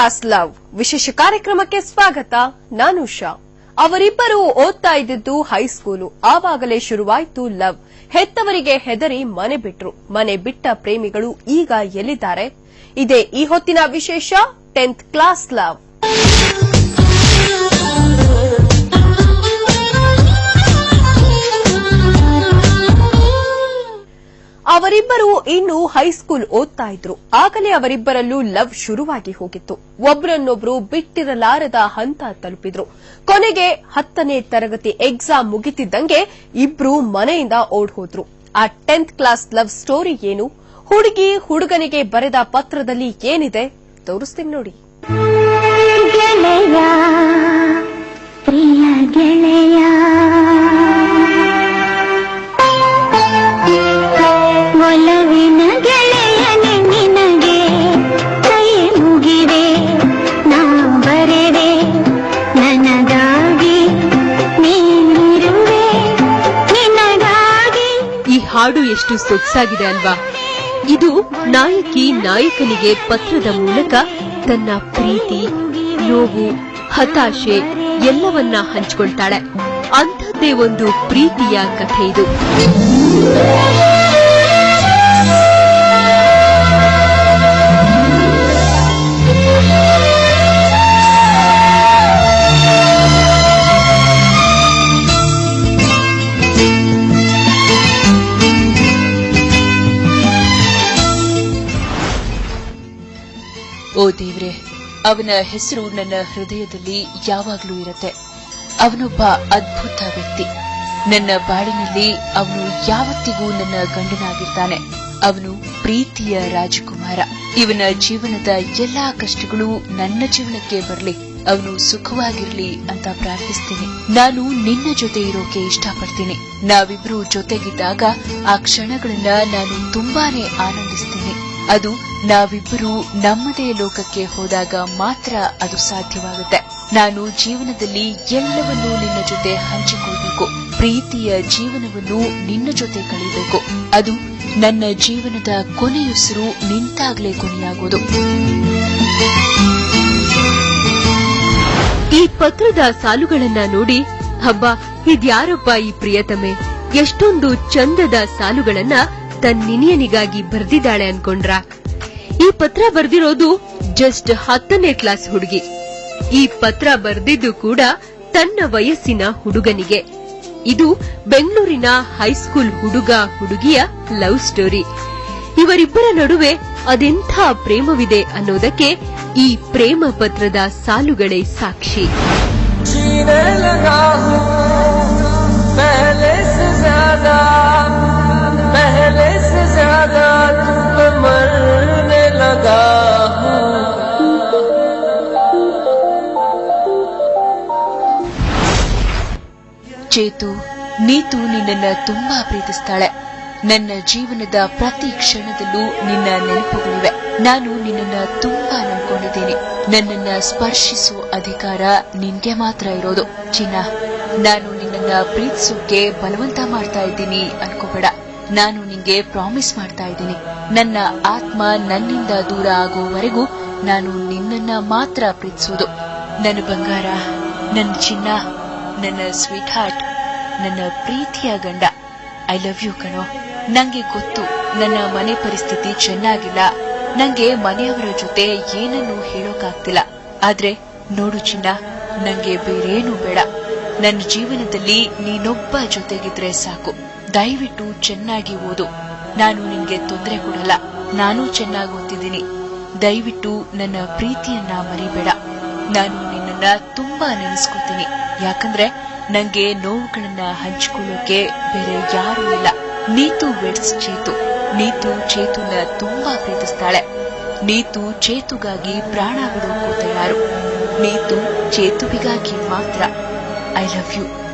Class love ವಿಶೇಷ ಕಾರ್ಯಕ್ರಮಕ್ಕೆ ಸ್ವಾಗತ, ನಾನು ಶಾ ಅವರಿಬ್ಬರು ಓದ್ತಾ ಇದ್ದಿದ್ದು ಹೈಸ್ಕೂಲು. ಆವಾಗಲೇ ಶುರುವಾಯಿತು ಲವ್. ಹೆತ್ತವರಿಗೆ ಹೆದರಿ ಮನೆ ಬಿಟ್ರು. ಮನೆ ಬಿಟ್ಟ ಪ್ರೇಮಿಗಳು ಈಗ ಎಲ್ಲಿದ್ದಾರೆ? ಇದೇ ಈ ಹೊತ್ತಿನ ವಿಶೇಷ, ಟೆಂತ್ ಕ್ಲಾಸ್ ಲವ್. ಅವರಿಬ್ಬರು ಇನ್ನು ಹೈಸ್ಕೂಲ್ ಓದ್ತಾ ಇದ್ರು. ಆಗಲೇ ಅವರಿಬ್ಬರಲ್ಲೂ ಲವ್ ಶುರುವಾಗಿ ಹೋಗಿತ್ತು. ಒಬ್ರನ್ನೊಬ್ರು ಬಿಟ್ಟಿರಲಾರದ ಹಂತ ತಲುಪಿದ್ರು. ಕೊನೆಗೆ ಹತ್ತನೇ ತರಗತಿ ಎಕ್ಸಾಮ್ ಮುಗಿತಿದ್ದಂಗೆ ಇಬ್ರು ಮನೆಯಿಂದ ಓಡ್ ಹೋದ್ರು ಆ ಟೆಂತ್ ಕ್ಲಾಸ್ ಲವ್ ಸ್ಟೋರಿ ಏನು? ಹುಡುಗಿ ಹುಡುಗನಿಗೆ ಬರೆದ ಪತ್ರದಲ್ಲಿ ಏನಿದೆ? ತೋರಿಸ್ತೀನಿ ನೋಡಿ. ಗೆಳೆಯ ಹಾಡು ಎಷ್ಟು ಸೊಗಸಾಗಿದೆ ಅಲ್ವಾ? ಇದು ನಾಯಕಿ ನಾಯಕನಿಗೆ ಪತ್ರದ ಮೂಲಕ ತನ್ನ ಪ್ರೀತಿ, ನೋವು, ಹತಾಶೆ ಎಲ್ಲವನ್ನ ಹಂಚಿಕೊಳ್ತಾಳೆ. ಅಂಥದ್ದೇ ಒಂದು ಪ್ರೀತಿಯ ಕಥೆ ಇದು. ಅವನ ಹೆಸರು ನನ್ನ ಹೃದಯದಲ್ಲಿ ಯಾವಾಗಲೂ ಇರುತ್ತೆ. ಅವನೊಬ್ಬ ಅದ್ಭುತ ವ್ಯಕ್ತಿ. ನನ್ನ ಬಾಳಿನಲ್ಲಿ ಅವನು ಯಾವತ್ತಿಗೂ ನನ್ನ ಗಂಡನಾಗಿರ್ತಾನೆ. ಅವನು ಪ್ರೀತಿಯ ರಾಜಕುಮಾರ. ಇವನ ಜೀವನದ ಎಲ್ಲಾ ಕಷ್ಟಗಳು ನನ್ನ ಜೀವನಕ್ಕೆ ಬರಲಿ. ಅವನು ಸುಖವಾಗಿರ್ಲಿ ಅಂತ ಪ್ರಾರ್ಥಿಸ್ತೀನಿ. ನಾನು ನಿನ್ನ ಜೊತೆ ಇರೋಕೆ ಇಷ್ಟಪಡ್ತೀನಿ. ನಾವಿಬ್ರು ಜೊತೆಗಿದ್ದಾಗ ಆ ಕ್ಷಣಗಳನ್ನ ನಾನು ತುಂಬಾನೇ ಆನಂದಿಸ್ತೀನಿ. ಅದು ನಾವಿಬ್ಬರೂ ನಮ್ಮದೇ ಲೋಕಕ್ಕೆ ಹೋದಾಗ ಮಾತ್ರ ಅದು ಸಾಧ್ಯವಾಗುತ್ತೆ. ನಾನು ಜೀವನದಲ್ಲಿ ಎಲ್ಲವನ್ನೂ ನಿನ್ನ ಜೊತೆ ಹಂಚಿಕೊಳ್ಬೇಕು. ಪ್ರೀತಿಯ ಜೀವನವನ್ನು ನಿನ್ನ ಜೊತೆ ಕಳೆಯಬೇಕು. ಅದು ನನ್ನ ಜೀವನದ ಕೊನೆಯುಸಿರು ನಿಂತಾಗ್ಲೇ ಕೊನೆಯಾಗೋದು. ಈ ಪತ್ರದ ಸಾಲುಗಳನ್ನ ನೋಡಿ, ಹಬ್ಬ ಇದ್ಯಾರೊಬ್ಬ ಈ ಪ್ರಿಯತಮೆ? ಎಷ್ಟೊಂದು ಚಂದದ ಸಾಲುಗಳನ್ನ ತನ್ನ ನಿನಿಯನಿಗಾಗಿ ಬರ್ದಿದ್ದಾಳೆ ಅನ್ಕೊಂಡ್ರ. ಈ ಪತ್ರ ಬರ್ದಿರೋದು ಜಸ್ಟ್ ಹತ್ತನೇ ಕ್ಲಾಸ್ ಹುಡುಗಿ. ಈ ಪತ್ರ ಬರ್ದಿದ್ದು ಕೂಡ ತನ್ನ ವಯಸ್ಸಿನ ಹುಡುಗನಿಗೆ. ಇದು ಬೆಂಗಳೂರಿನ ಹೈಸ್ಕೂಲ್ ಹುಡುಗ ಹುಡುಗಿಯ ಲವ್ ಸ್ಟೋರಿ ಇವರಿಬ್ಬರ ನಡುವೆ ಅದೆಂಥ ಪ್ರೇಮವಿದೆ ಅನ್ನೋದಕ್ಕೆ ಈ ಪ್ರೇಮ ಪತ್ರದ ಸಾಲುಗಳೇ ಸಾಕ್ಷಿ. पहले से ज्यादा पहले से ज्यादा तुम पे मरने लगा हूँ ಚೇತು ನೀತು ನಿನ್ನನ್ನ ತುಂಬಾ ಪ್ರೀತಿಸ್ತಾಳೆ ನನ್ನ ಜೀವನದ ಪ್ರತಿ ಕ್ಷಣದಲ್ಲೂ ನಿನ್ನ ನೆನಪುಗಳಿವೆ ನಾನು ನಿನ್ನನ್ನ ತುಂಬಾ ನಂಬ್ಕೊಂಡಿದ್ದೀನಿ ನನ್ನನ್ನ ಸ್ಪರ್ಶಿಸುವ ಅಧಿಕಾರ ನಿನ್ಗೆ ಮಾತ್ರ ಇರೋದು ಚಿನ್ನ ನಾನು ನಿನ್ನನ್ನ ಪ್ರೀತಿಸೋಕೆ ಬಲವಂತ ಮಾಡ್ತಾ ಇದ್ದೀನಿ ಅನ್ಕೋಬೇಡ ನಾನು ನಿಂಗೆ ಪ್ರಾಮಿಸ್ ಮಾಡ್ತಾ ಇದ್ದೀನಿ. ನನ್ನ ಆತ್ಮ ನನ್ನಿಂದ ದೂರ ಆಗುವವರೆಗೂ ನಾನು ನಿನ್ನನ್ನ ಮಾತ್ರ ಪ್ರೀತಿಸೋದು. ನನ್ನ ಬಂಗಾರ, ನನ್ನ ಚಿನ್ನ, ನನ್ನ ಸ್ವೀಟ್ ಹಾರ್ಟ್ ನನ್ನ ಪ್ರೀತಿಯ ಗಂಡ. ಐ ಲವ್ ಯು ಕಣೋ. ನಂಗೆ ಗೊತ್ತು, ನನ್ನ ಮನೆ ಪರಿಸ್ಥಿತಿ ಚೆನ್ನಾಗಿಲ್ಲ. ನಂಗೆ ಮನೆಯವರ ಜೊತೆ ಏನನ್ನೂ ಹೇಳೋಕಾಗ್ತಿಲ್ಲ. ಆದ್ರೆ ನೋಡು ಚಿನ್ನ, ನಂಗೆ ಬೇರೇನೂ ಬೇಡ. ನನ್ನ ಜೀವನದಲ್ಲಿ ನೀನೊಬ್ಬ ಜೊತೆಗಿದ್ರೆ ಸಾಕು. ದಯವಿಟ್ಟು ಚೆನ್ನಾಗಿ ಓದು. ನಾನು ನಿನಗೆ ತೊಂದರೆ ಕೊಡಲ್ಲ. ನಾನು ಚೆನ್ನಾಗಿ ಓದ್ತಿದ್ದೀನಿ. ದಯವಿಟ್ಟು ನನ್ನ ಪ್ರೀತಿಯನ್ನ ಮರಿಬೇಡ. ನಾನು ನಿನ್ನನ್ನ ತುಂಬಾ ನೆನೆಸ್ಕೋತೀನಿ ಯಾಕಂದ್ರೆ ನಂಗೆ ನೋವುಗಳನ್ನ ಹಂಚಿಕೊಳ್ಳೋಕೆ ಬೇರೆ ಯಾರೂ ಇಲ್ಲ. ನೀತು ವೆಡ್ಸ್ ಚೇತು. ನೀತು ಚೇತುನ ತುಂಬಾ ಪ್ರೀತಿಸ್ತಾಳೆ. ನೀತು ಚೇತುಗಾಗಿ ಪ್ರಾಣ ಬಿಡೋಕ್ಕೂ ತಯಾರು. ನೀತು ಚೇತುವಿಗಾಗಿ ಮಾತ್ರ. ಐ ಲವ್ ಯು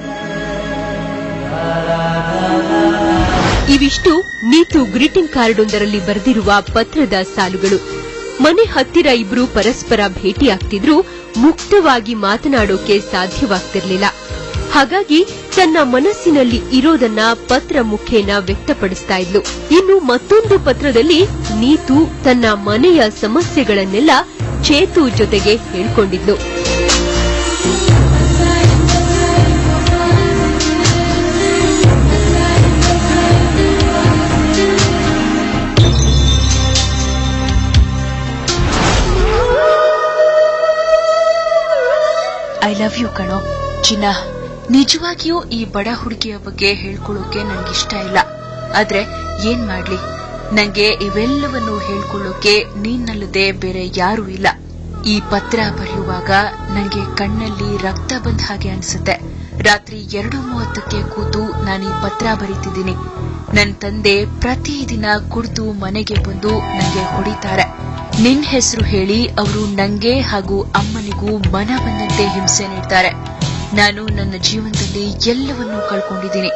ಇವಿಷ್ಟು ನೀತು ಗ್ರೀಟಿಂಗ್ ಕಾರ್ಡ್ ಒಂದರಲ್ಲಿ ಬರೆದಿರುವ ಪತ್ರದ ಸಾಲುಗಳು. ಮನೆ ಹತ್ತಿರ ಇಬ್ರು ಪರಸ್ಪರ ಭೇಟಿಯಾಗ್ತಿದ್ರೂ, ಮುಕ್ತವಾಗಿ ಮಾತನಾಡೋಕೆ ಸಾಧ್ಯವಾಗ್ತಿರ್ಲಿಲ್ಲ. ಹಾಗಾಗಿ ತನ್ನ ಮನಸ್ಸಿನಲ್ಲಿ ಇರೋದನ್ನ ಪತ್ರ ಮುಖೇನ ವ್ಯಕ್ತಪಡಿಸ್ತಾ ಇದ್ಲು. ಇನ್ನು ಮತ್ತೊಂದು ಪತ್ರದಲ್ಲಿ ನೀತು ತನ್ನ ಮನೆಯ ಸಮಸ್ಯೆಗಳನ್ನೆಲ್ಲ ಚೇತು ಜೊತೆಗೆ ಹೇಳ್ಕೊಂಡಿದ್ಲು. ಲವ್ ಯು ಕಣೋ. ಚಿನ್ನ, ನಿಜವಾಗಿಯೂ ಈ ಬಡ ಹುಡುಗಿಯ ಬಗ್ಗೆ ಹೇಳ್ಕೊಳ್ಳೋಕೆ ನಂಗಿಷ್ಟ ಇಲ್ಲ. ಆದ್ರೆ ಏನ್ ಮಾಡ್ಲಿ? ನಂಗೆ ಇವೆಲ್ಲವನ್ನು ಹೇಳ್ಕೊಳ್ಳೋಕೆ ನೀನಲ್ಲದೆ ಬೇರೆ ಯಾರೂ ಇಲ್ಲ. ಈ ಪತ್ರ ಬರೆಯುವಾಗ ನಂಗೆ ಕಣ್ಣಲ್ಲಿ ರಕ್ತ ಬಂದ ಹಾಗೆ ಅನಿಸುತ್ತೆ. ರಾತ್ರಿ ಎರಡು ಮೂವತ್ತಕ್ಕೆ ಕೂತು ನಾನು ಈ ಪತ್ರ ಬರೀತಿದ್ದೀನಿ. ನನ್ನ ತಂದೆ ಪ್ರತಿದಿನ ಕುಡಿದು ಮನೆಗೆ ಬಂದು ನನಗೆ ಹೊಡಿತಾರೆ. ನಿನ್ ಹೆಸರು ಹೇಳಿ ಅವರು ನಂಗೆ ಹಾಗೂ ಅಮ್ಮನಿಗೂ ಮನ ಬಂದಂತೆ ಹಿಂಸೆ ನೀಡ್ತಾರೆ. ನಾನು ನನ್ನ ಜೀವನದಲ್ಲಿ ಎಲ್ಲವನ್ನೂ ಕಳ್ಕೊಂಡಿದ್ದೀನಿ.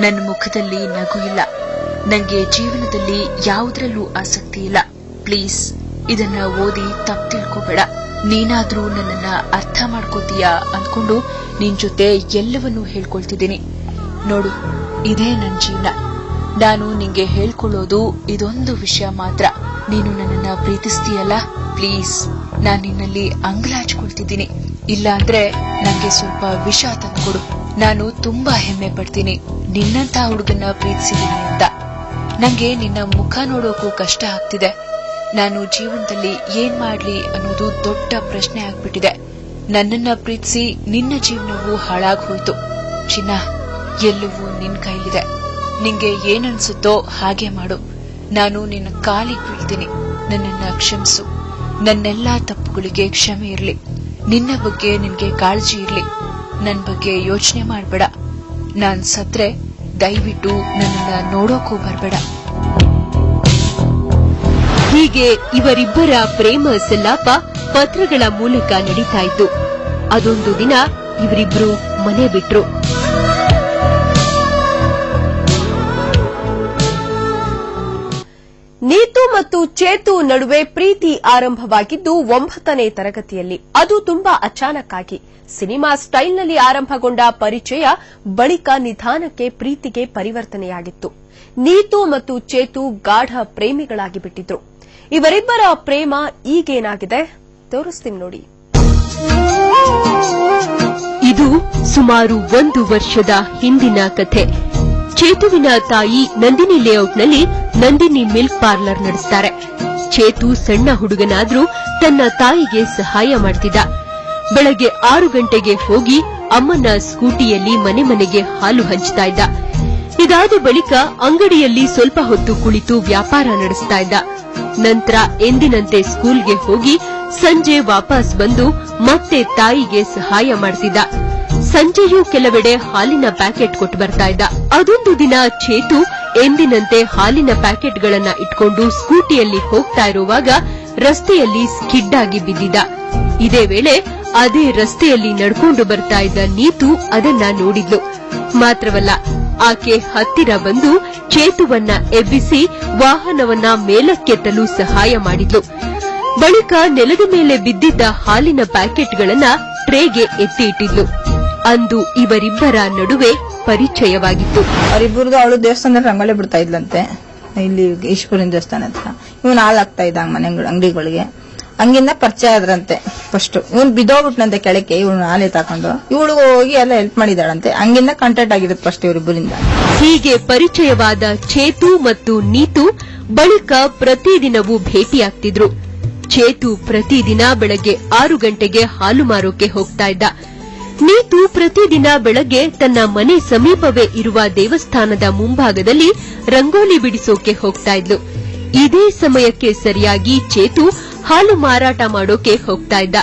ನನ್ನ ಮುಖದಲ್ಲಿ ನಗು ಇಲ್ಲ. ನಂಗೆ ಜೀವನದಲ್ಲಿ ಯಾವುದರಲ್ಲೂ ಆಸಕ್ತಿ ಇಲ್ಲ. ಪ್ಲೀಸ್, ಇದನ್ನ ಓದಿ ತಪ್ಪು ತಿಳ್ಕೋಬೇಡ. ನೀನಾದ್ರೂ ನನ್ನನ್ನ ಅರ್ಥ ಮಾಡ್ಕೋತೀಯಾ ಅಂದ್ಕೊಂಡು ನಿನ್ ಜೊತೆ ಎಲ್ಲವನ್ನೂ ಹೇಳ್ಕೊಳ್ತಿದ್ದೀನಿ. ನೋಡು, ಇದೇ ನನ್ನ ಜೀವನ. ನಾನು ನಿಂಗೆ ಹೇಳ್ಕೊಳ್ಳೋದು ಇದೊಂದು ವಿಷಯ ಮಾತ್ರ. ನೀನು ನನ್ನನ್ನ ಪ್ರೀತಿಸ್ತೀಯಲ್ಲ? ಪ್ಲೀಸ್, ನಾನು ನಿನ್ನಲ್ಲಿ ಅಂಗ್ಲಾಚ್ಕೊಳ್ತಿದ್ದೀನಿ ಇಲ್ಲ ಅಂದ್ರೆ ನಂಗೆ ಸ್ವಲ್ಪ ವಿಷ ತಂದ್ಕೊಡು. ನಾನು ತುಂಬಾ ಹೆಮ್ಮೆ ಪಡ್ತೀನಿ. ನಿನ್ನಂತ ಹುಡುಗನ್ನ ಪ್ರೀತಿಸಿದ್ದೀನಿ ಅಂತ. ನಂಗೆ ನಿನ್ನ ಮುಖ ನೋಡೋಕು ಕಷ್ಟ ಆಗ್ತಿದೆ. ನಾನು ಜೀವನದಲ್ಲಿ ಏನ್ ಮಾಡ್ಲಿ ಅನ್ನೋದು ದೊಡ್ಡ ಪ್ರಶ್ನೆ ಆಗ್ಬಿಟ್ಟಿದೆ. ನನ್ನನ್ನ ಪ್ರೀತಿಸಿ ನಿನ್ನ ಜೀವನವು ಹಾಳಾಗ್ ಹೋಯ್ತು. ಚಿನ್ನ, ಎಲ್ಲವೂ ನಿನ್ ಕೈಲಿದೆ. ನಿಂಗೆ ಏನನ್ಸುತ್ತೋ ಹಾಗೆ ಮಾಡು. ನಾನು ನಿನ್ನ ಕಾಲಿ ಬೀಳ್ತೀನಿ. ನನ್ನನ್ನ ಕ್ಷಮಿಸು. ನನ್ನೆಲ್ಲಾ ತಪ್ಪುಗಳಿಗೆ ಕ್ಷಮೆ ಇರಲಿ. ನಿನ್ನ ಬಗ್ಗೆ ನಿನ್ಗೆ ಕಾಳಜಿ ಇರಲಿ. ನನ್ ಬಗ್ಗೆ ಯೋಚನೆ ಮಾಡಬೇಡ. ನಾನ್ ಸತ್ರೆ, ದಯವಿಟ್ಟು ನನ್ನನ್ನ ನೋಡೋಕೂ ಬರಬೇಡ. ಹೀಗೆ ಇವರಿಬ್ಬರ ಪ್ರೇಮ ಸಲ್ಲಾಪ ಪತ್ರಗಳ ಮೂಲಕ ನಡೀತಾ ಇತ್ತು. ಅದೊಂದು ದಿನ ಇವರಿಬ್ರು ಮನೆ ಬಿಟ್ರು. ನೀತು ಮತ್ತು ಚೇತು ನಡುವೆ ಪ್ರೀತಿ ಆರಂಭವಾಗಿದ್ದು ಒಂಬತ್ತನೇ ತರಗತಿಯಲ್ಲಿ. ಅದು ತುಂಬಾ ಅಚಾನಕ್ಕಾಗಿ. ಸಿನಿಮಾ ಸ್ಟೈಲ್ನಲ್ಲಿ ಆರಂಭಗೊಂಡ ಪರಿಚಯ ಬಳಿಕ ನಿಧಾನಕ್ಕೆ ಪ್ರೀತಿಗೆ ಪರಿವರ್ತನೆಯಾಗಿತ್ತು. ನೀತು ಮತ್ತು ಚೇತು ಗಾಢ ಪ್ರೇಮಿಗಳಾಗಿ ಬಿಟ್ಟಿದ್ರು ಇವರಿಬ್ಬರ ಪ್ರೇಮ ಈಗೇನಾಗಿದೆ? ತೋರಿಸ್ತೀನಿ ನೋಡಿ. ಇದು ಸುಮಾರು ಒಂದು ವರ್ಷದ ಹಿಂದಿನ ಕಥೆ. ಚೇತುವಿನ ತಾಯಿ ನಂದಿನಿ ಲೇಔಟ್ನಲ್ಲಿ ನಂದಿನಿ ಮಿಲ್ಕ್ ಪಾರ್ಲರ್ ನಡೆಸ್ತಾರೆ. ಚೇತು ಸಣ್ಣ ಹುಡುಗನಾದ್ರೂ ತನ್ನ ತಾಯಿಗೆ ಸಹಾಯ ಮಾಡ್ತಿದ್ದ. ಬೆಳಗ್ಗೆ ಆರು ಗಂಟೆಗೆ ಹೋಗಿ ಅಮ್ಮನ ಸ್ಕೂಟಿಯಲ್ಲಿ ಮನೆ ಮನೆಗೆ ಹಾಲು ಹಂಚ್ತಾ ಇದ್ದ. ಇದಾದ ಬಳಿಕ ಅಂಗಡಿಯಲ್ಲಿ ಸ್ವಲ್ಪ ಹೊತ್ತು ಕುಳಿತು ವ್ಯಾಪಾರ ನಡೆಸ್ತಾ ಇದ್ದ. ನಂತರ ಎಂದಿನಂತೆ ಸ್ಕೂಲ್ಗೆ ಹೋಗಿ ಸಂಜೆ ವಾಪಸ್ ಬಂದು ಮತ್ತೆ ತಾಯಿಗೆ ಸಹಾಯ ಮಾಡ್ತಿದ್ದ. ಸಂಜೆಯೂ ಕೆಲವೆಡೆ ಹಾಲಿನ ಪ್ಯಾಕೆಟ್ ಕೊಟ್ಟು ಬರ್ತಾ ಇದ್ದ. ಅದೊಂದು ದಿನ ಚೇತು ಎಂದಿನಂತೆ ಹಾಲಿನ ಪ್ಯಾಕೆಟ್ಗಳನ್ನ ಇಟ್ಕೊಂಡು ಸ್ಕೂಟಿಯಲ್ಲಿ ಹೋಗ್ತಾ ಇರುವಾಗ ರಸ್ತೆಯಲ್ಲಿ ಸ್ಕಿಡ್ ಆಗಿ ಬಿದ್ದಿದ್ದ. ಇದೇ ವೇಳೆ ಅದೇ ರಸ್ತೆಯಲ್ಲಿ ನಡ್ಕೊಂಡು ಬರ್ತಾ ಇದ್ದ ನೀತು ಅದನ್ನ ನೋಡಿದ್ಲು. ಮಾತ್ರವಲ್ಲ, ಆಕೆ ಹತ್ತಿರ ಬಂದು ಚೇತುವನ್ನ ಎಬ್ಬಿಸಿ ವಾಹನವನ್ನ ಮೇಲಕ್ಕೆತ್ತಲು ಸಹಾಯ ಮಾಡಿದ್ಲು. ಬಳಿಕ ನೆಲದ ಮೇಲೆ ಬಿದ್ದಿದ್ದ ಹಾಲಿನ ಪ್ಯಾಕೆಟ್ಗಳನ್ನ ಟ್ರೇಗೆ ಎತ್ತಿ ಇಟ್ಟಿದ್ಲು. ಅಂದು ಇವರಿಬ್ಬರ ನಡುವೆ ಪರಿಚಯವಾಗಿತ್ತು. ಅವರಿಬ್ಬರದು ಅವಳು ದೇವಸ್ಥಾನದಲ್ಲಿ ರಂಗೋಲಿ ಬಿಡ್ತಾ ಇದ್ಲಂತೆ. ಇಲ್ಲಿ ಈಶ್ವರನ ದೇವಸ್ಥಾನ ಹತ್ರ. ಇವನ್ ಹಾಲಾಗ್ತಾ ಇದ್ದ ಮನೆ ಅಂಗಡಿಗಳಿಗೆ. ಹಂಗಿಂದ ಪರಿಚಯ ಆದ್ರಂತೆ ಫಸ್ಟ್ ಇವನ್ ಬಿದ್ದೋಗ್ಬಿಟ್ನಂತೆ ಕೆಳಕ್ಕೆ ಇವನು ಹಾಲೆ ತಕೊಂಡು ಇವಳು ಹೋಗಿ ಎಲ್ಲ ಹೆಲ್ಪ್ ಮಾಡಿದಾಳಂತೆ ಹಂಗಿಂದ ಕಾಂಟ್ಯಾಕ್ಟ್ ಆಗಿರುತ್ತೆ ಫಸ್ಟ್ ಇವರಿಬ್ಬರಿಂದ ಹೀಗೆ ಪರಿಚಯವಾದ ಚೇತು ಮತ್ತು ನೀತು ಬಳಿಕ ಪ್ರತಿದಿನವೂ ಭೇಟಿಯಾಗ್ತಿದ್ರು. ಚೇತು ಪ್ರತಿದಿನ ಬೆಳಗ್ಗೆ ಆರು ಗಂಟೆಗೆ ಹಾಲು ಮಾರೋಕೆ ಹೋಗ್ತಾ ಇದ್ದ. ನೀತು ಪ್ರತಿದಿನ ಬೆಳಗ್ಗೆ ತನ್ನ ಮನೆ ಸಮೀಪವೇ ಇರುವ ದೇವಸ್ಥಾನದ ಮುಂಭಾಗದಲ್ಲಿ ರಂಗೋಲಿ ಬಿಡಿಸೋಕೆ ಹೋಗ್ತಾ ಇದ್ಲು. ಇದೇ ಸಮಯಕ್ಕೆ ಸರಿಯಾಗಿ ಚೇತು ಹಾಲು ಮಾರಾಟ ಮಾಡೋಕೆ ಹೋಗ್ತಾ ಇದ್ದ.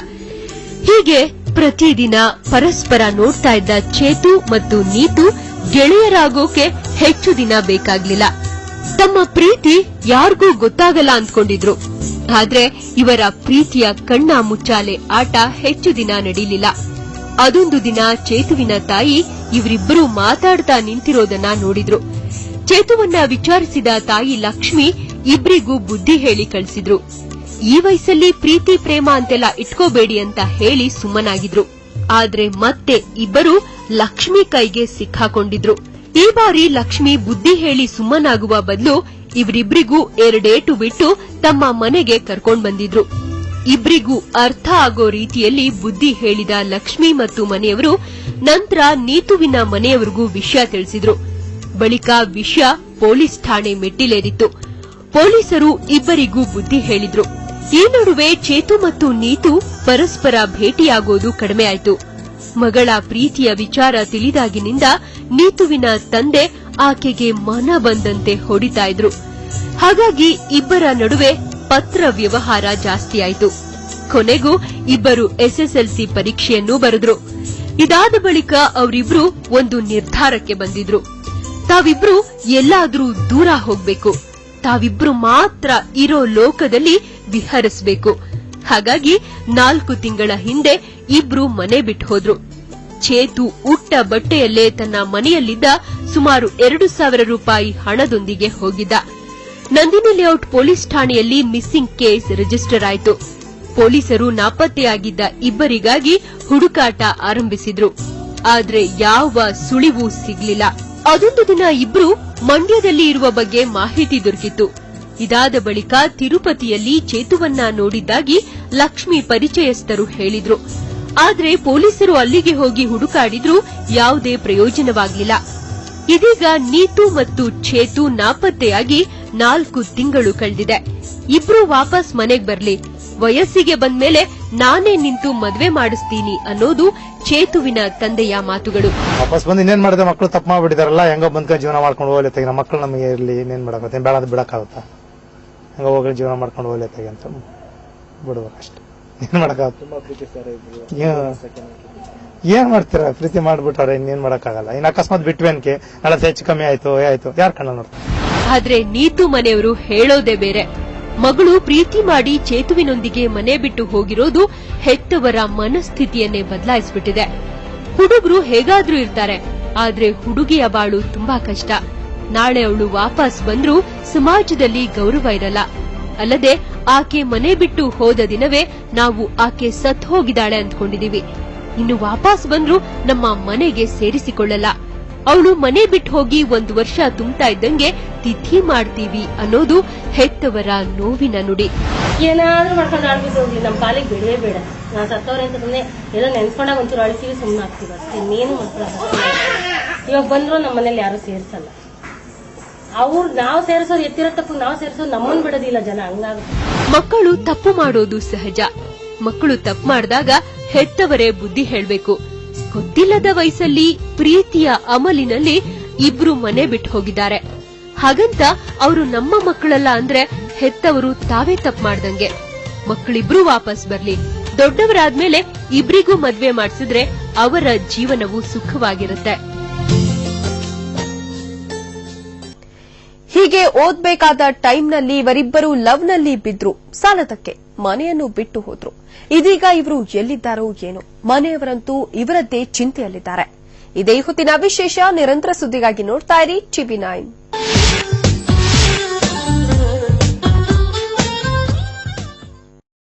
ಹೀಗೆ ಪ್ರತಿದಿನ ಪರಸ್ಪರ ನೋಡ್ತಾ ಇದ್ದ ಚೇತು ಮತ್ತು ನೀತು ಗೆಳೆಯರಾಗೋಕೆ ಹೆಚ್ಚು ದಿನ ಬೇಕಾಗ್ಲಿಲ್ಲ. ತಮ್ಮ ಪ್ರೀತಿ ಯಾರಿಗೂ ಗೊತ್ತಾಗಲ್ಲ ಅಂದ್ಕೊಂಡಿದ್ರು. ಆದ್ರೆ ಇವರ ಪ್ರೀತಿಯ ಕಣ್ಣ ಮುಚ್ಚಾಲೆ ಆಟ ಹೆಚ್ಚು ದಿನ ನಡೀಲಿಲ್ಲ. ಅದೊಂದು ದಿನ ಚೇತುವಿನ ತಾಯಿ ಇವರಿಬ್ಬರು ಮಾತಾಡ್ತಾ ನಿಂತಿರೋದನ್ನ ನೋಡಿದ್ರು. ಚೇತುವನ್ನ ವಿಚಾರಿಸಿದ ತಾಯಿ ಲಕ್ಷ್ಮಿ ಇಬ್ರಿಗೂ ಬುದ್ಧಿ ಹೇಳಿ ಕಳಿಸಿದ್ರು. ಈ ವಯಸ್ಸಲ್ಲಿ ಪ್ರೀತಿ, ಪ್ರೇಮ ಅಂತೆಲ್ಲ ಇಟ್ಕೋಬೇಡಿ ಅಂತ ಹೇಳಿ ಸುಮ್ಮನಾಗಿದ್ರು. ಆದ್ರೆ ಮತ್ತೆ ಇಬ್ಬರು ಲಕ್ಷ್ಮಿ ಕೈಗೆ ಸಿಕ್ಕಾಕೊಂಡಿದ್ರು. ಈ ಬಾರಿ ಲಕ್ಷ್ಮಿ ಬುದ್ಧಿ ಹೇಳಿ ಸುಮ್ಮನಾಗುವ ಬದಲು ಇವರಿಬ್ಬರಿಗೂ ಎರಡೇಟು ಬಿಟ್ಟು ತಮ್ಮ ಮನೆಗೆ ಕರ್ಕೊಂಡ್ ಬಂದಿದ್ರು. ಇಬ್ರಿಗೂ ಅರ್ಥ ಆಗೋ ರೀತಿಯಲ್ಲಿ ಬುದ್ಧಿ ಹೇಳಿದ ಲಕ್ಷ್ಮಿ ಮತ್ತು ಮನೆಯವರು ನಂತರ ನೀತುವಿನ ಮನೆಯವರಿಗೂ ವಿಷಯ ತಿಳಿಸಿದ್ರು. ಬಳಿಕ ವಿಷಯ ಪೊಲೀಸ್ ಠಾಣೆ ಮೆಟ್ಟಿಲೇರಿತ್ತು. ಪೊಲೀಸರು ಇಬ್ಬರಿಗೂ ಬುದ್ಧಿ ಹೇಳಿದ್ರು. ಈ ನಡುವೆ ಚೇತು ಮತ್ತು ನೀತು ಪರಸ್ಪರ ಭೇಟಿಯಾಗೋದು ಕಡಿಮೆಯಾಯಿತು ಮಗಳ ಪ್ರೀತಿಯ ವಿಚಾರ ತಿಳಿದಾಗಿನಿಂದ ನೀತುವಿನ ತಂದೆ ಆಕೆಗೆ ಮನ ಬಂದಂತೆ ಹೊಡಿತಾ ಇದ್ರು. ಹಾಗಾಗಿ ಇಬ್ಬರ ನಡುವೆ ಪತ್ರ ವ್ಯವಹಾರ ಜಾಸ್ತಿಯಾಯಿತು ಕೊನೆಗೂ ಇಬ್ಬರು ಎಸ್ಎಸ್ಎಲ್ಸಿ ಪರೀಕ್ಷೆಯನ್ನು ಬರೆದ್ರು. ಇದಾದ ಬಳಿಕ ಅವರಿಬ್ರು ಒಂದು ನಿರ್ಧಾರಕ್ಕೆ ಬಂದಿದ್ರು. ತಾವಿಬ್ರು ಎಲ್ಲಾದ್ರೂ ದೂರ ಹೋಗ್ಬೇಕು. ತಾವಿಬ್ರು ಮಾತ್ರ ಇರೋ ಲೋಕದಲ್ಲಿ ವಿಹರಿಸಬೇಕು. ಹಾಗಾಗಿ ನಾಲ್ಕು ತಿಂಗಳ ಹಿಂದೆ ಇಬ್ರು ಮನೆ ಬಿಟ್ಟು ಹೋದ್ರು. ಚೇತು ಉಟ್ಟ ಬಟ್ಟೆಯಲ್ಲೇ ತನ್ನ ಮನೆಯಲ್ಲಿದ್ದ ಸುಮಾರು ಎರಡು ಸಾವಿರ ರೂಪಾಯಿ ಹಣದೊಂದಿಗೆ ಹೋಗಿದ್ದ. ನಂದಿನಿ ಲೇಔಟ್ ಪೊಲೀಸ್ ಠಾಣೆಯಲ್ಲಿ ಮಿಸ್ಸಿಂಗ್ ಕೇಸ್ ರಿಜಿಸ್ಟರ್ ಆಯಿತು. ಪೊಲೀಸರು ನಾಪತ್ತೆಯಾಗಿದ್ದ ಇಬ್ಬರಿಗಾಗಿ ಹುಡುಕಾಟ ಆರಂಭಿಸಿದ್ರು. ಆದ್ರೆ ಯಾವ ಸುಳಿವು ಸಿಗ್ಲಿಲ್ಲ. ಅದೊಂದು ದಿನ ಇಬ್ರು ಮಂಡ್ಯದಲ್ಲಿ ಇರುವ ಬಗ್ಗೆ ಮಾಹಿತಿ ದೊರಕಿತು ಇದಾದ ಬಳಿಕ ತಿರುಪತಿಯಲ್ಲಿ ಚೇತುವನ್ನ ನೋಡಿದ್ದಾಗಿ ಲಕ್ಷ್ಮಿ ಪರಿಚಯಸ್ಥರು ಹೇಳಿದ್ರು. ಆದ್ರೆ ಪೊಲೀಸರು ಅಲ್ಲಿಗೆ ಹೋಗಿ ಹುಡುಕಾಡಿದ್ರೂ ಯಾವುದೇ ಪ್ರಯೋಜನವಾಗಲಿಲ್ಲ. ಇದೀಗ ನೀತು ಮತ್ತು ಚೇತು ನಾಪತ್ತೆಯಾಗಿ ನಾಲ್ಕು ತಿಂಗಳು ಕಳೆದಿದೆ. ಇಬ್ರು ವಾಪಸ್ ಮನೆಗ್ ಬರ್ಲಿ. ವಯಸ್ಸಿಗೆ ಬಂದ್ಮೇಲೆ ನಾನೇ ನಿಂತು ಮದ್ವೆ ಮಾಡಿಸ್ತೀನಿ ಅನ್ನೋದು ಚೇತುವಿನ ತಂದೆಯ ಮಾತುಗಳು. ವಾಪಸ್ ಬಂದು ಇನ್ನೇನ್ ಮಾಡಿದೆ? ಮಕ್ಕಳು ತಪ್ಪು ಮಾಡಿಬಿಟ್ಟಿದಾರಲ್ಲ ಹೆಂಗೋ ಬಂದ್ಕ ಜೀವನ ಮಾಡ್ಕೊಂಡು ಹೋಗಲಿ ನಮ್ಮ ಮಕ್ಕಳು ನಮಗೆ ಇರ್ಲಿ ಇನ್ನೇನ್ ಮಾಡಕತ್ತೆ ಬೇಡ ಅದು ಬಿಡಕ್ಕಾಗುತ್ತಾ? ಹೆಂಗೋ ಹೋಗ್ಲಿ ಜೀವನ ಮಾಡ್ಕೊಂಡು ಹೋಗ್ಲೇತಾಗ ಅಂತ ಬಿಡ್ಬೇಕಷ್ಟೆ ಏನ್ ಮಾಡಕ್ಕಾಗುತ್ತೆ? ಏನ್ ಮಾಡ್ತೀರಾ? ಪ್ರೀತಿ ಮಾಡ್ಬಿಟ್ಟಾರೆ ಇನ್ನೇನ್ ಮಾಡಕ್ಕಾಗಲ್ಲ. ಇನ್ನು ಅಕಸ್ಮಾತ್ ಬಿಟ್ವಿ ಅನ್ಕೆ ನಾಳೆ ಹೆಚ್ಚು ಕಮ್ಮಿ ಆಯ್ತು ಏ ಆಯ್ತು. ಯಾರು ಕಣ್ಣ ನೋಡ್ತಾರೆ? ಆದ್ರೆ ನೀತು ಮನೆಯವರು ಹೇಳೋದೇ ಬೇರೆ. ಮಗಳು ಪ್ರೀತಿ ಮಾಡಿ ಚೇತುವಿನೊಂದಿಗೆ ಮನೆ ಬಿಟ್ಟು ಹೋಗಿರೋದು ಹೆತ್ತವರ ಮನಸ್ಥಿತಿಯನ್ನೇ ಬದಲಾಯಿಸಿಬಿಟ್ಟಿದೆ. ಹುಡುಗರು ಹೇಗಾದ್ರೂ ಇರ್ತಾರೆ, ಆದ್ರೆ ಹುಡುಗಿಯ ಬಾಳು ತುಂಬಾ ಕಷ್ಟ. ನಾಳೆ ಅವಳು ವಾಪಸ್ ಬಂದ್ರೂ ಸಮಾಜದಲ್ಲಿ ಗೌರವ ಇರಲ್ಲ. ಅಲ್ಲದೆ ಆಕೆ ಮನೆ ಬಿಟ್ಟು ಹೋದ ದಿನವೇ ನಾವು ಆಕೆ ಸತ್ ಹೋಗಿದ್ದಾಳೆ ಅಂದ್ಕೊಂಡಿದೀವಿ ಇನ್ನು ವಾಪಸ್ ಬಂದ್ರೂ ನಮ್ಮ ಮನೆಗೆ ಸೇರಿಸಿಕೊಳ್ಳಲ್ಲ. ಅವಳು ಮನೆ ಬಿಟ್ಟು ಹೋಗಿ ಒಂದು ವರ್ಷ ತುಂಬ್ತಾ ಇದ್ದಂಗೆ ತಿಥಿ ಮಾಡ್ತೀವಿ ಅನ್ನೋದು ಹೆತ್ತವರ ನೋವಿನ ನುಡಿ. ಏನಾದ್ರೂ ಮಾಡ್ಕೊಂಡು ಆಡ್ಬಿಟ್ಟು ಹೋಗ್ಲಿ ನಮ್ಮ ಕಾಲಿಗೆ ಬಿಡವೇ ಬೇಡ. ನಾನು ಸತ್ತವ್ರೆ ಅಂತ ಸುಮ್ಮನೆ ಏನೋ ನೆನ್ಸ್ಕೊಂಡಾಗ ಒಂಚೂರು ಅಳಿತೀವಿ ಸುಮ್ಮನೆ ಆಗ್ತೀವಿ. ಅಷ್ಟೇ ಇನ್ನೇನು ಇವಾಗ ಬಂದ್ರು ನಮ್ಮ ಮನೇಲಿ ಯಾರು ಸೇರ್ಸಲ್ಲ. ಅವ್ರು ನಾವು ಸೇರಿಸೋದು ಎತ್ತಿರೋ ತಪ್ಪು ನಾವು ಸೇರ್ಸೋ ನಮ್ಮನ್ ಬಿಡೋದಿಲ್ಲ ಜನ ಹಂಗಾಗುತ್ತೆ. ಮಕ್ಕಳು ತಪ್ಪು ಮಾಡೋದು ಸಹಜ. ಮಕ್ಕಳು ತಪ್ಪು ಮಾಡಿದಾಗ ಹೆತ್ತವರೇ ಬುದ್ಧಿ ಹೇಳ್ಬೇಕು. ಗೊತ್ತಿಲ್ಲದ ವಯಸ್ಸಲ್ಲಿ ಪ್ರೀತಿಯ ಅಮಲಿನಲ್ಲಿ ಇಬ್ರು ಮನೆ ಬಿಟ್ಟು ಹೋಗಿದ್ದಾರೆ. ಹಾಗಂತ ಅವರು ನಮ್ಮ ಮಕ್ಕಳಲ್ಲ ಅಂದ್ರೆ ಹೆತ್ತವರು ತಾವೇ ತಪ್ಪು ಮಾಡ್ದಂಗೆ. ಮಕ್ಕಳಿಬ್ರು ವಾಪಸ್ ಬರ್ಲಿ. ದೊಡ್ಡವರಾದ್ಮೇಲೆ ಇಬ್ರಿಗೂ ಮದ್ವೆ ಮಾಡಿಸಿದ್ರೆ ಅವರ ಜೀವನವು ಸುಖವಾಗಿರುತ್ತೆ. ಹೀಗೆ ಓದ್ಬೇಕಾದ ಟೈಮ್ನಲ್ಲಿ ಇವರಿಬ್ಬರು ಲವ್ನಲ್ಲಿ ಬಿದ್ರು. ಸಾಲದಕ್ಕೆ ಮನೆಯನ್ನು ಬಿಟ್ಟು ಹೋದ್ರು. ಇದೀಗ ಇವರು ಎಲ್ಲಿದ್ದಾರೋ ಏನೋ. ಮನೆಯವರಂತೂ ಇವರದ್ದೇ ಚಿಂತೆಯಲ್ಲಿದ್ದಾರೆ. ಇದೇ ಹೊತ್ತಿನ ವಿಶೇಷ ನಿರಂತರ ಸುದ್ದಿಗಾಗಿ ನೋಡ್ತಾ ಇರಿ ಟಿವಿ ನೈನ್.